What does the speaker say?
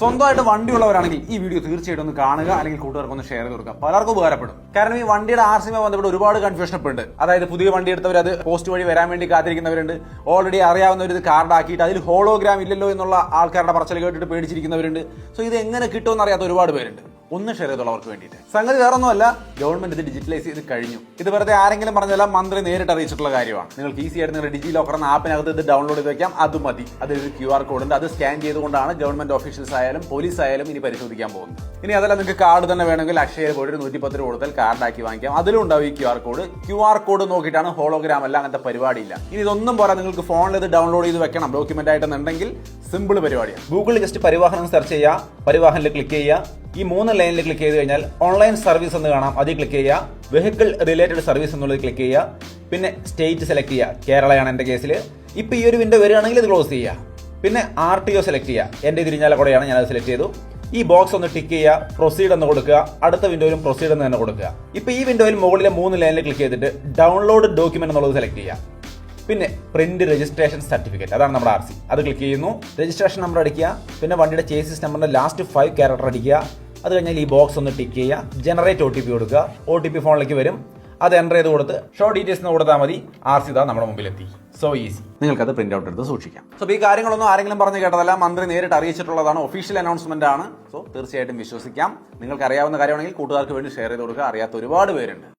സ്വന്തമായിട്ട് വണ്ടി ഉള്ളവരാണെങ്കിൽ ഈ വീഡിയോ തീർച്ചയായിട്ടും ഒന്ന് കാണുക അല്ലെങ്കിൽ കൂട്ടുകാർക്ക് ഒന്ന് ഷെയർ കൊടുക്കുക. പലർക്കും ഉപകാരപ്പെടും. കാരണം ഈ വണ്ടിയുടെ ആർ സിയുമായി ബന്ധപ്പെട്ട് ഒരുപാട് കൺഫ്യൂഷൻ ഇപ്പോൾ ഉണ്ട് അതായത് പുതിയ വണ്ടി എടുത്തവർ അത് പോസ്റ്റ് വഴി വരാൻ വേണ്ടി കാത്തിരിക്കുന്നവരുണ്ട്. ഓൾറെഡി അറിയാവുന്നവർ ഇത് കാർഡ് ആക്കിയിട്ട് അതിൽ ഹോളോഗ്രാം ഇല്ലല്ലോ എന്നുള്ള ആൾക്കാരുടെ പറച്ചൽ കേട്ടിട്ട് പേടിച്ചിരിക്കുന്നവരുണ്ട്. സോ ഇത് എങ്ങനെ കിട്ടുമെന്ന് അറിയാത്ത ഒരുപാട് പേരുണ്ട്. ഒന്ന് ഷെയർ ചെയ്തുള്ളവർക്ക് വേണ്ടിയിട്ട്. സംഗതി വേറൊന്നുമല്ല ഗവൺമെന്റ് ഇത് ഡിജിറ്റലൈസ് ചെയ്ത് കഴിഞ്ഞു. ഇത് വെറുതെ ആരെങ്കിലും പറഞ്ഞാൽ മന്ത്രി നേരിട്ട് അറിയിച്ചിട്ടുള്ള കാര്യമാണ്. നിങ്ങൾക്ക് ഈസി ആയിട്ട് നിങ്ങളുടെ ഡിജി ലോക്കർ എന്ന ആപ്പിനകത്ത് ഇത് ഡൗൺലോഡ് ചെയ്ത് വെക്കാം അത് മതി. ഒരു ക്യു ആർ കോഡ് ഉണ്ട്. അത് സ്കാൻ ചെയ്തുകൊണ്ടാണ് ഗവൺമെന്റ് ഓഫീഷ്യൽസ് ആയാലും പോലീസ് ആയാലും ഇനി പരിശോധിക്കാൻ പോകുന്നത്. ഇനി അതല്ല നിങ്ങൾക്ക് കാർഡ് തന്നെ വേണമെങ്കിൽ അക്ഷയ പോയിട്ട് ഒരു നൂറ്റി പത്ത് രൂപ കൊടുത്താൽ കാർഡ് ആക്കി വാങ്ങിക്കാം. അതിലും ഉണ്ടാവും ഈ Q R code Q R code നോക്കിയിട്ടാണ് ഹോളോഗ്രാം അല്ല അങ്ങനത്തെ പരിപാടിയില്ല. ഇനി ഇതൊന്നും പോരാ നിങ്ങൾക്ക് ഫോണിൽ ഇത് ഡൗൺലോഡ് ചെയ്ത് വെക്കണം ഡോക്യുമെന്റ് ആയിട്ടെന്നുണ്ടെങ്കിൽ സിമ്പിൾ പരിപാടിയാണ് ഗൂഗിളിൽ ജസ്റ്റ് പരിവാഹനം സെർച്ച് ചെയ്യുക പരിവാഹനിൽ ക്ലിക്ക് ചെയ്യുക ഈ മൂന്ന് ലൈനിൽ ക്ലിക്ക് ചെയ്ത് കഴിഞ്ഞാൽ ഓൺലൈൻ സർവീസ് എന്ന് കാണാം. അതിൽ ക്ലിക്ക് ചെയ്യുക. വെഹിക്കിൾ റിലേറ്റഡ് സർവീസ് എന്നുള്ളത് ക്ലിക്ക് ചെയ്യുക. പിന്നെ സ്റ്റേറ്റ് സെലക്ട് ചെയ്യുക. കേരളയാണ് എന്റെ കേസിൽ ഇപ്പൊ ഈ ഒരു വിൻഡോ വരികയാണെങ്കിൽ ഇത് ക്ലോസ് ചെയ്യുക. പിന്നെ ആർ ടി ഒ സെലക്ട് ചെയ്യുക. എന്റെ തിരിഞ്ഞാലക്കുടയാണ് ഞാൻ അത് സെലക്ട് ചെയ്തു. ഈ ബോക്സ് ഒന്ന് ടിക്ക് ചെയ്യുക. പ്രൊസീഡ് എന്ന് കൊടുക്കുക. അടുത്ത വിൻഡോയിലും പ്രൊസീഡ് എന്ന് തന്നെ കൊടുക്കുക. ഇപ്പൊ ഈ വിൻഡോയിൽ മുകളിലെ മൂന്ന് ലൈനിൽ ക്ലിക്ക് ചെയ്തിട്ട് ഡൗൺലോഡ് ഡോക്യുമെന്റ് എന്നുള്ളത് സെലക്ട് ചെയ്യുക. പിന്നെ പ്രിന്റ് രജിസ്ട്രേഷൻ സർട്ടിഫിക്കറ്റ് അതാണ് നമ്മുടെ ആർ സി അത് ക്ലിക്ക് ചെയ്യുന്നു. രജിസ്ട്രേഷൻ നമ്പർ അടിക്കുക. പിന്നെ വണ്ടിയുടെ ചേസിസ് നമ്പറിന്റെ ലാസ്റ്റ് ഫൈവ് ക്യാരക്ടർ അടിക്കുക. അത് കഴിഞ്ഞാൽ ഈ ബോക്സ് ഒന്ന് ടിക്ക് ചെയ്യുക. ജനറേറ്റ് ഒ ടി പി കൊടുക്കുക. ഒ ടി പി ഫോണിലേക്ക് വരും. അത് എന്റർ ചെയ്ത് കൊടുത്ത് ഷോ ഡീറ്റെയിൽസ് എന്ന് കൊടുത്താൽ മതി. ആർ സി നമ്മുടെ മുമ്പിൽ എത്തി സോ ഈസി നിങ്ങൾക്ക് അത് പ്രിന്റ് ഔട്ട് എടുത്ത് സൂക്ഷിക്കാം. സോ ഈ കാര്യങ്ങളൊന്നും ആരെങ്കിലും പറഞ്ഞു കേട്ടതല്ല. മന്ത്രി നേരിട്ട് അറിയിച്ചിട്ടുള്ളതാണ്. ഒഫീഷ്യൽ അനൗൺസ്മെന്റ് ആണ്. സോ തീർച്ചയായിട്ടും വിശ്വസിക്കാം. നിങ്ങൾക്ക് അറിയാവുന്ന കാര്യമാണെങ്കിൽ കൂട്ടുകാർക്ക് വേണ്ടി ഷെയർ ചെയ്ത് കൊടുക്കുക. അറിയാത്ത ഒരുപാട് പേരുണ്ട്.